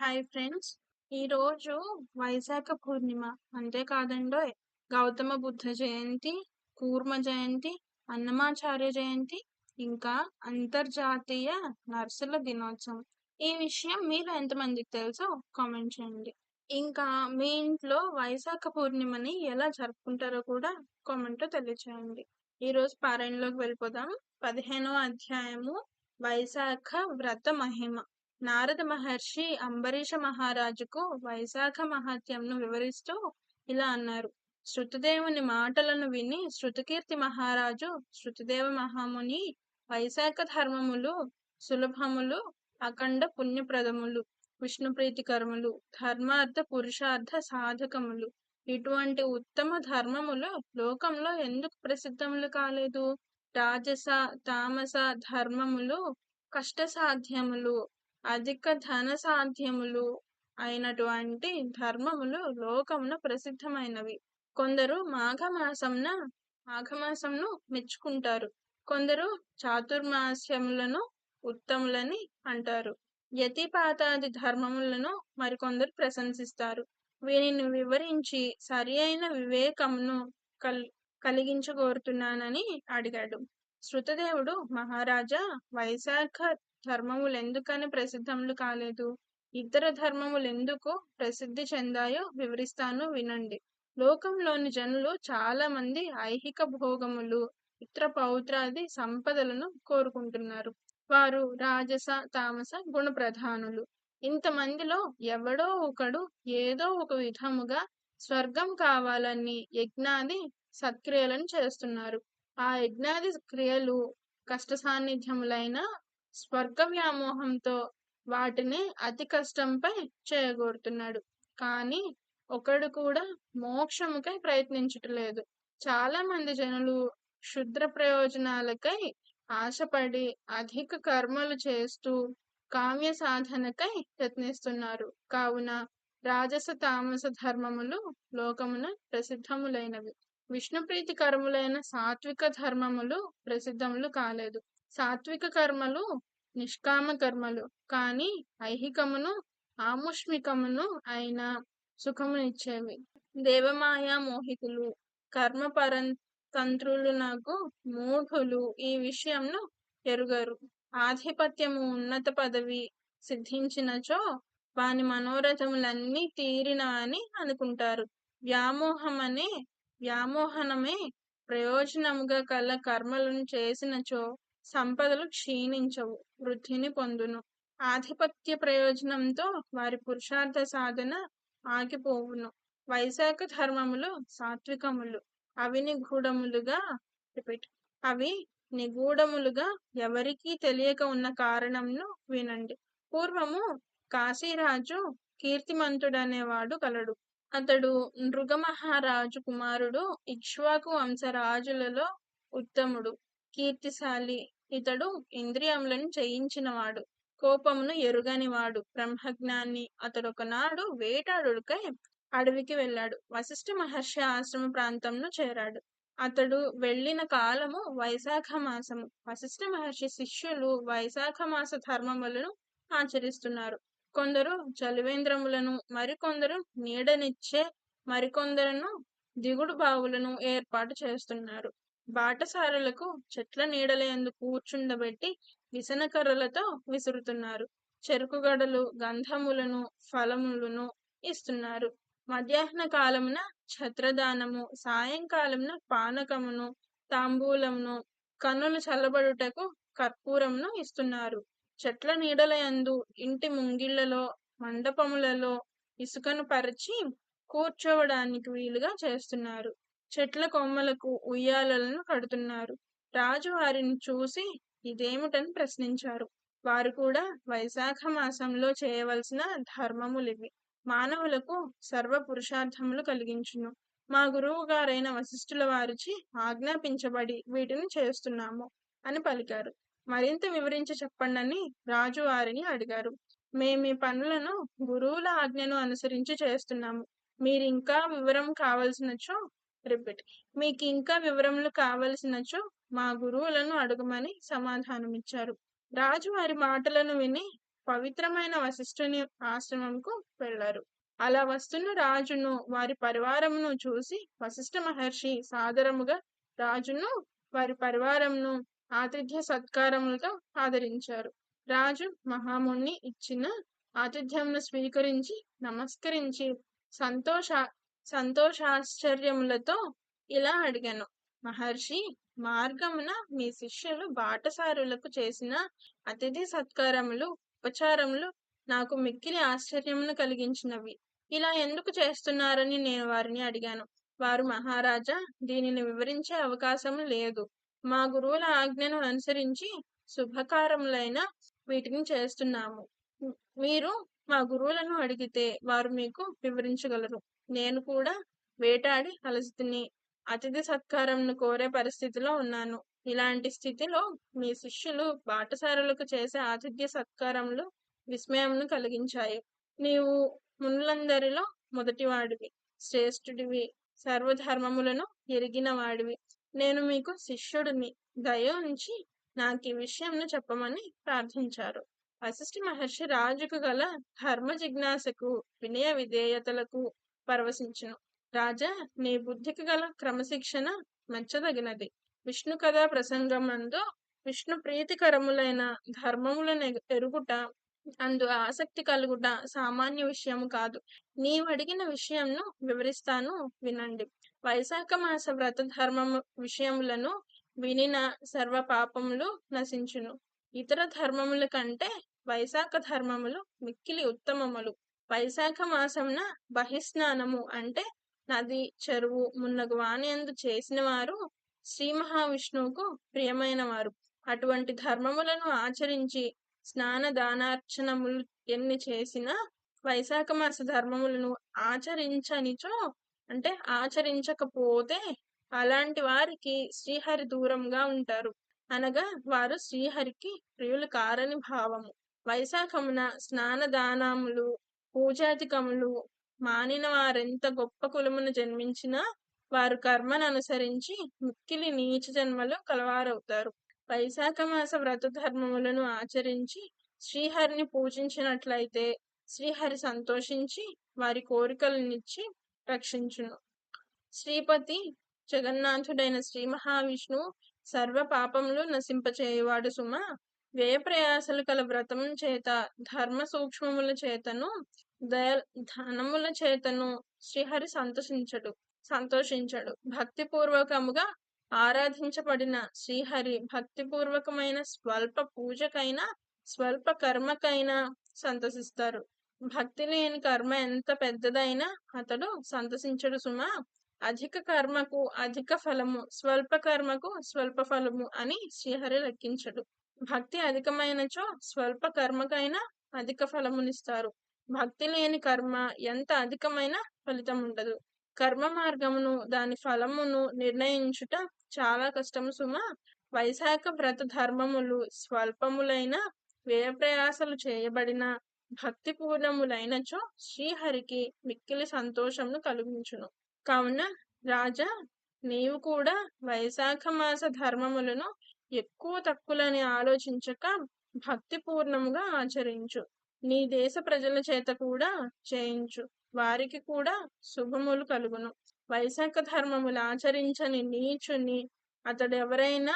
Hi friends ఈరోజు వైశాఖ పూర్ణిమ. అంతేకాదండో గౌతమ బుద్ధ జయంతి కూర్మ జయంతి అన్నమాచార్య జయంతి ఇంకా అంతర్జాతీయ నర్సుల దినోత్సవం. ఈ విషయం మీరు ఎంతమందికి తెలుసో కామెంట్ చేయండి. ఇంకా మీ ఇంట్లో వైశాఖ పూర్ణిమని ఎలా జరుపుకుంటారో కూడా కామెంట్ తెలియచేయండి. ఈరోజు పారాయణలోకి వెళ్ళిపోదాం. పదిహేనవ అధ్యాయము వైశాఖ వ్రత మహిమ. నారద మహర్షి అంబరీష మహారాజుకు వైశాఖ మహాత్యంను వివరిస్తూ ఇలా అన్నారు. శృతదేవుని మాటలను విని శృతకీర్తి మహారాజు శృతదేవ మహాముని వైశాఖ ధర్మములు సులభములు అఖండ పుణ్యప్రదములు విష్ణుప్రీతి కర్మలు ధర్మార్థ పురుషార్థ సాధకములు. ఇటువంటి ఉత్తమ ధర్మములు లోకంలో ఎందుకు ప్రసిద్ధములు కాలేదు? రాజస తామస ధర్మములు కష్టసాధ్యములు. అధిక ధన సాధ్యములు అయినటువంటి ధర్మములు లోకమున ప్రసిద్ధమైనవి. కొందరు మాఘమాసంన మాఘమాసంను మెచ్చుకుంటారు. కొందరు చాతుర్మాస్యములను ఉత్తములని అంటారు. యతిపాతాది ధర్మములను మరికొందరు ప్రశంసిస్తారు. వీనిని వివరించి సరి అయిన వివేకమును కల్ కలిగించగోరుతున్నానని అడిగాడు. శృతదేవుడు మహారాజా వైశాఖ ధర్మములు ఎందుకని ప్రసిద్ధములు కాలేదు? ఇతర ధర్మములు ఎందుకు ప్రసిద్ధి చెందాయో వివరిస్తాను వినండి. లోకంలోని జనులు చాలా మంది ఐహిక భోగములు ఇతర పౌత్రాది సంపదలను కోరుకుంటున్నారు. వారు రాజస తామస గుణ ప్రధానులు ఇంతమందిలో ఎవడో ఒకడు ఏదో ఒక విధముగా స్వర్గం కావాలని యజ్ఞాది సత్క్రియలను చేస్తున్నారు. ఆ యజ్ఞాది క్రియలు కష్ట సాన్నిధ్యములైన స్వర్గ వ్యామోహంతో వాటిని అతి కష్టంపై చేయగోరుతున్నాడు. కానీ ఒకడు కూడా మోక్షముకై ప్రయత్నించటలేదు. చాలా మంది జనులు క్షుద్ర ప్రయోజనాలకై ఆశపడి అధిక కర్మలు చేస్తూ కామ్య సాధనకై యత్నిస్తున్నారు. కావున రాజస తామస ధర్మములు లోకమున ప్రసిద్ధములైనవి. విష్ణుప్రీతి కర్ములైన సాత్విక ధర్మములు ప్రసిద్ధములు కాలేదు. సాత్విక కర్మలు నిష్కామ కర్మలు. కానీ ఐహికమును ఆముష్మికమును అయిన సుఖమునిచ్చేవి. దేవమాయా మోహితులు కర్మపరం తంత్రులు నాకు మూఢులు. ఈ విషయంను ఎరుగరు. ఆధిపత్యము ఉన్నత పదవి సిద్ధించినచో వాని మనోరథములన్నీ తీరిన అని అనుకుంటారు. వ్యామోహం అనే వ్యామోహనమే ప్రయోజనముగా కల కర్మలను చేసినచో సంపదలు క్షీణించవు వృద్ధిని పొందును. ఆధిపత్య ప్రయోజనంతో వారి పురుషార్థ సాధన ఆగిపోవును. వైశాఖ ధర్మములు సాత్వికములు. అవి నిగూఢములుగా రిపీట్. అవి నిగూఢములుగా ఎవరికీ తెలియక ఉన్న కారణంను వినండి. పూర్వము కాశీరాజు కీర్తిమంతుడనేవాడు కలడు. అతడు నృగమహారాజు కుమారుడు ఇక్ష్వాకు వంశరాజులలో ఉత్తముడు. కీర్తిశాలి ఇతడు ఇంద్రియములను జయించినవాడు. కోపమును ఎరుగనివాడు. బ్రహ్మజ్ఞాని అతడొకనాడు వేటాడుకై అడవికి వెళ్ళాడు. వశిష్ఠ మహర్షి ఆశ్రమ ప్రాంతంను చేరాడు. అతడు వెళ్ళిన కాలము వైశాఖ మాసము. వశిష్ఠ మహర్షి శిష్యులు వైశాఖ మాస ధర్మములను ఆచరిస్తున్నారు. కొందరు చలివేంద్రములను మరికొందరు నీడనిచ్చే మరికొందరును దిగుడు బావులను ఏర్పాటు చేస్తున్నారు. బాటసారులకు చెట్ల నీడలేందు కూర్చుండబెట్టి విసనకర్రలతో విసురుతున్నారు. చెరుకుగడలు గంధములను ఫలములను ఇస్తున్నారు. మధ్యాహ్న కాలమున ఛత్రదానము సాయంకాలమున పానకమును తాంబూలమును కన్నులు చల్లబడుటకు కర్పూరమును ఇస్తున్నారు. చెట్ల నీడలయందు ఇంటి ముంగిళ్ళలో మండపములలో ఇసుకను పరిచి కూర్చోవడానికి వీలుగా చేస్తున్నారు. చెట్ల కొమ్మలకు ఉయ్యాలలను కడుతున్నారు. రాజు వారిని చూసి ఇదేమిటని ప్రశ్నించారు. వారు కూడా వైశాఖ మాసంలో చేయవలసిన ధర్మములివి. మానవులకు సర్వ పురుషార్థములు కలిగించును. మా గురువు గారైన వశిష్ఠుల వారిచి ఆజ్ఞాపించబడి వీటిని చేస్తున్నాము అని పలికారు. మరింత వివరించి చెప్పండి రాజు వారిని అడిగారు. మేము ఈ పనులను గురువుల ఆజ్ఞను అనుసరించి చేస్తున్నాము. మీరు ఇంకా వివరం కావలసినచో రిపీట్ మీకు ఇంకా వివరములు కావలసినచో మా గురువులను అడగమని సమాధానమిచ్చారు. రాజు వారి మాటలను విని పవిత్రమైన వశిష్ఠుని ఆశ్రమంకు వెళ్ళారు అలా వస్తున్న రాజును వారి పరివారమును చూసి వశిష్ఠ మహర్షి సాదరముగా రాజును వారి పరివారంను ఆతిథ్య సత్కారములతో ఆదరించారు. రాజు మహాముని ఇచ్చిన ఆతిథ్యంను స్వీకరించి నమస్కరించి సంతోష సంతోషాశ్చర్యములతో ఇలా అడిగాను. మహర్షి మార్గమున మీ శిష్యులు బాటసారులకు చేసిన అతిథి సత్కారములు ఉపచారములు నాకు మిక్కిలి ఆశ్చర్యమును కలిగించినవి. ఇలా ఎందుకు చేస్తున్నారని నేను వారిని అడిగాను. వారు మహారాజా దీనిని వివరించే అవకాశం లేదు. మా గురువుల ఆజ్ఞను అనుసరించి శుభకారములైన వీటిని చేస్తున్నాము. మీరు మా గురువులను అడిగితే వారు మీకు వివరించగలరు. నేను కూడా వేటాడి అలసితిని అతిథి సత్కారంను కోరే పరిస్థితిలో ఉన్నాను. ఇలాంటి స్థితిలో మీ శిష్యులు బాటసారులకు చేసే ఆతిథ్య సత్కారములు విస్మయంను కలిగించాయి. నీవు మునులందరిలో మొదటివాడివి శ్రేష్ఠుడివి సర్వధర్మములను ఎరిగిన వాడివి నేను మీకు శిష్యుడిని దయ ఉంచి నాకు ఈ విషయంను చెప్పమని ప్రార్థించారు. వశిష్ఠ మహర్షి రాజుకు గల ధర్మ జిజ్ఞాసకు వినయ విధేయతలకు పరవశించును. రాజా నీ బుద్ధికి గల క్రమశిక్షణ మెచ్చదగినది. విష్ణు కథా ప్రసంగమందు విష్ణు ప్రీతికరములైన ధర్మములను ఎరుగుట అందు ఆసక్తి కలుగుట సామాన్య విషయము కాదు. నీవు అడిగిన విషయంను వివరిస్తాను వినండి. వైశాఖ మాస వ్రత ధర్మము విషయములను వినిన సర్వ పాపములు నశించును. ఇతర ధర్మముల కంటే వైశాఖ ధర్మములు మిక్కిలి ఉత్తమములు. వైశాఖ మాసంన బహిస్నానము అంటే నది చెరువు మున్నగు వాణియందు చేసిన వారు శ్రీ మహావిష్ణువుకు ప్రియమైన వారు అటువంటి ధర్మములను ఆచరించి స్నాన దానార్చనములు ఎన్ని చేసినా వైశాఖ మాస ధర్మములను ఆచరించనిచో అంటే ఆచరించకపోతే అలాంటి వారికి శ్రీహరి దూరంగా ఉంటారు. అనగా వారు శ్రీహరికి ప్రియులు కారని భావము. వైశాఖమున స్నాన దానములు పూజాధికములు మానిన వారెంత గొప్ప కులమును జన్మించినా వారు కర్మను అనుసరించి మిక్కిలి నీచ జన్మలో కలవారవుతారు. వైశాఖ మాస వ్రత ధర్మములను ఆచరించి శ్రీహరిని పూజించినట్లయితే శ్రీహరి సంతోషించి వారి కోరికలనిచ్చి రక్షించును. శ్రీపతి జగన్నాథుడైన శ్రీ మహావిష్ణువు సర్వ పాపములు నశింపచేయవాడు సుమ వ్యయ ప్రయాసలు కల వ్రతం చేత ధర్మ సూక్ష్మముల చేతను దయ ధనముల చేతను శ్రీహరి సంతోషించడు సంతోషించడు. భక్తిపూర్వకముగా ఆరాధించబడిన శ్రీహరి భక్తిపూర్వకమైన స్వల్ప పూజకైనా స్వల్ప కర్మకైనా సంతసిస్తారు భక్తి లేని కర్మ ఎంత పెద్దదైనా అతడు సంతసించడు సుమా. అధిక కర్మకు అధిక ఫలము స్వల్ప కర్మకు స్వల్ప ఫలము అని శ్రీహరి లెక్కించడు. భక్తి అధికమైనచో స్వల్ప కర్మకైనా అధిక ఫలమునిస్తారు. భక్తి లేని కర్మ ఎంత అధికమైన ఫలితం ఉండదు కర్మ మార్గమును దాని ఫలమును నిర్ణయించుట చాలా కష్టం సుమ. వైశాఖ వ్రత ధర్మములు స్వల్పములైన వ్యయ ప్రయాసలు చేయబడిన భక్తి పూర్ణములైనచో శ్రీహరికి మిక్కిలి సంతోషమును కలిగించును. కావున రాజా నీవు కూడా వైశాఖ మాస ధర్మములను ఎక్కువ తక్కువలని ఆలోచించక భక్తిపూర్ణముగా ఆచరించు. నీ దేశ ప్రజల చేత కూడా చేయించు. వారికి కూడా శుభములు కలుగును. వైశాఖ ధర్మములు ఆచరించని నీచుని అతడు ఎవరైనా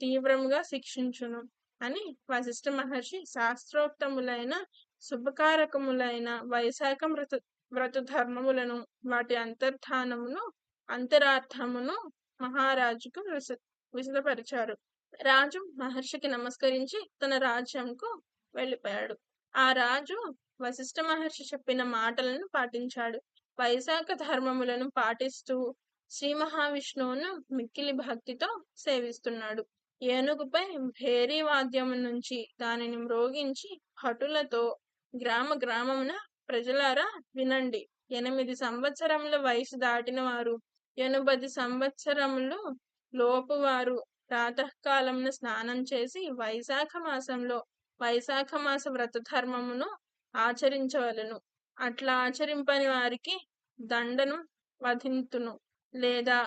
తీవ్రముగా శిక్షించును అని వశిష్ఠ మహర్షి శాస్త్రోక్తములైన శుభకారకములైన వైశాఖ వ్రత వ్రత ధర్మములను వాటి అంతర్ధానమును అంతరార్థమును మహారాజుకు విశదపరిచారు. రాజు మహర్షికి నమస్కరించి తన రాజ్యంకు వెళ్ళిపోయాడు. ఆ రాజు వశిష్ఠ మహర్షి చెప్పిన మాటలను పాటించాడు. వైశాఖ ధర్మములను పాటిస్తూ శ్రీ మహావిష్ణువును మిక్కిలి భక్తితో సేవిస్తున్నాడు. ఏనుగుపై భేరీ వాద్యము నుంచి దానిని మ్రోగించి భటులతో గ్రామ గ్రామమున ప్రజలారా వినండి. ఎనిమిది సంవత్సరముల వయసు దాటిన వారు ఎనుబది సంవత్సరములు లోపు వారు ప్రాతకాలమున స్నానం చేసి వైశాఖ మాసంలో వైశాఖ మాస వ్రత ధర్మమును ఆచరించవలను. అట్లా ఆచరింపని వారికి దండను వధింతును లేదా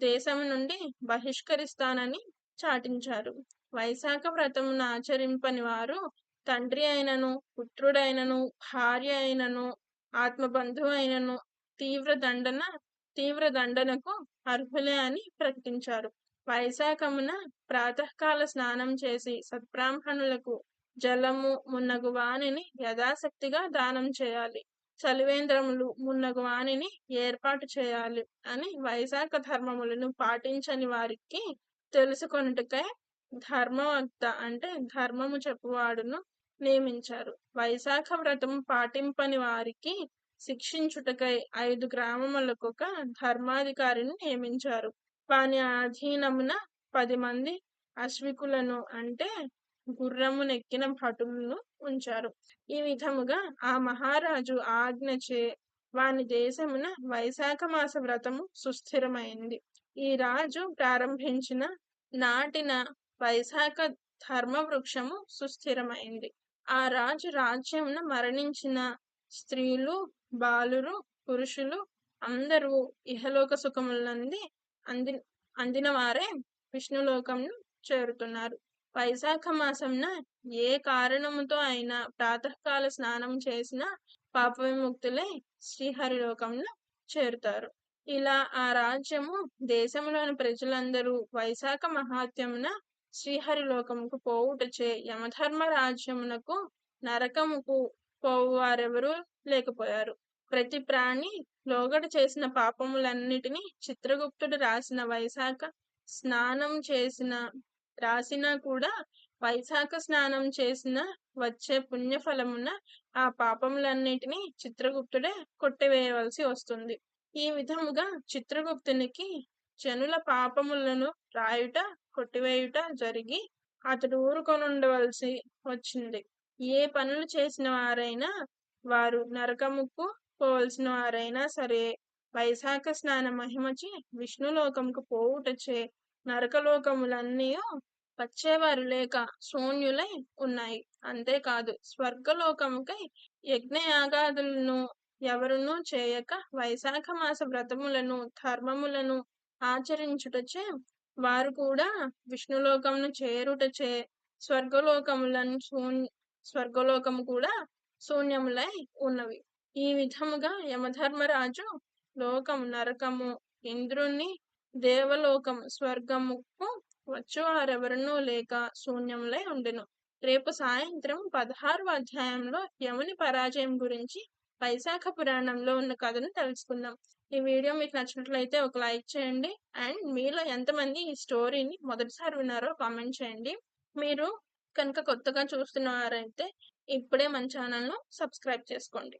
దేశం నుండి బహిష్కరిస్తానని చాటించారు. వైశాఖ వ్రతమును ఆచరింపని వారు తండ్రి అయినను పుత్రుడైనను భార్య అయినను ఆత్మబంధువు అయినను తీవ్ర దండన తీవ్ర దండనకు అర్హులే అని ప్రకటించారు. వైశాఖమున ప్రాతకాల స్నానం చేసి సత్బ్రాహ్మణులకు జలము మున్నగు వాణిని యథాశక్తిగా దానం చేయాలి. చలివేంద్రములు మున్నగు వాణిని ఏర్పాటు చేయాలి అని వైశాఖ ధర్మములను పాటించని వారికి తెలుసుకొనుటకై ధర్మవక్త అంటే ధర్మము చెప్పువాడును నియమించారు. వైశాఖ వ్రతం పాటింపని వారికి శిక్షించుటకై ఐదు గ్రామములకు ఒక ధర్మాధికారిని నియమించారు. వాని ఆధీనమున పది మంది అశ్వికులను అంటే గుర్రమునెక్కిన భటులను ఉంచారు. ఈ విధముగా ఆ మహారాజు ఆజ్ఞచే వాని దేశమున వైశాఖ మాస వ్రతము సుస్థిరమైంది. ఈ రాజు ప్రారంభించిన నాటిన వైశాఖ ధర్మ వృక్షము సుస్థిరమైంది. ఆ రాజు రాజ్యమున మరణించిన స్త్రీలు బాలురు పురుషులు అందరూ ఇహలోక సుఖములంది అంది అందిన వారే విష్ణులోకంను చేరుతున్నారు. వైశాఖ మాసంన ఏ కారణముతో అయినా ప్రాతకాల స్నానం చేసిన పాప విముక్తులై శ్రీహరిలోకంలో చేరుతారు. ఇలా ఆ రాజ్యము దేశంలోని ప్రజలందరూ వైశాఖ మహాత్యమున శ్రీహరిలోకముకు పోవుటచే యమధర్మ రాజ్యమునకు నరకముకు పోవారెవరూ లేకపోయారు. ప్రతి ప్రాణి లోగడ చేసిన పాపములన్నిటినీ చిత్రగుప్తుడు రాసిన వైశాఖ స్నానం చేసిన రాసినా కూడా వైశాఖ స్నానం చేసిన వచ్చే పుణ్యఫలమున ఆ పాపములన్నిటినీ చిత్రగుప్తుడే కొట్టివేయవలసి వస్తుంది. ఈ విధముగా చిత్రగుప్తునికి జనుల పాపములను రాయుట కొట్టివేయుట జరిగి అతడు ఊరుకొనుండవలసి వచ్చింది. ఏ పనులు చేసిన వారైనా వారు నరకముకు పోవలసిన వారైనా సరే వైశాఖ స్నాన మహిమచి విష్ణులోకంకు పోవుటచే నరకలోకములన్నీ వచ్చేవారు లేక శూన్యులై ఉన్నాయి. అంతేకాదు స్వర్గలోకముకై యజ్ఞయాగాదులను ఎవరునూ చేయక వైశాఖ మాస వ్రతములను ధర్మములను ఆచరించుటచే వారు కూడా విష్ణులోకమును చేరుటచే స్వర్గలోకములను శూన్య స్వర్గలోకము కూడా శూన్యములై ఉన్నవి. ఈ విధముగా యమధర్మరాజు లోకము నరకము ఇంద్రుణ్ణి దేవలోకం స్వర్గముకు వచ్చువారెవరనూ లేక శూన్యములై ఉండెను. రేపు సాయంత్రం పదహారు అధ్యాయంలో యముని పరాజయం గురించి వైశాఖ పురాణంలో ఉన్న కథను తెలుసుకుందాం. ఈ వీడియో మీకు నచ్చినట్లయితే ఒక లైక్ చేయండి. అండ్ మీలో ఎంతమంది ఈ స్టోరీని మొదటిసారి విన్నారో కామెంట్ చేయండి. మీరు కనుక కొత్తగా చూస్తున్నవారైతే ఇప్పుడే మన ఛానల్ను సబ్స్క్రైబ్ చేసుకోండి.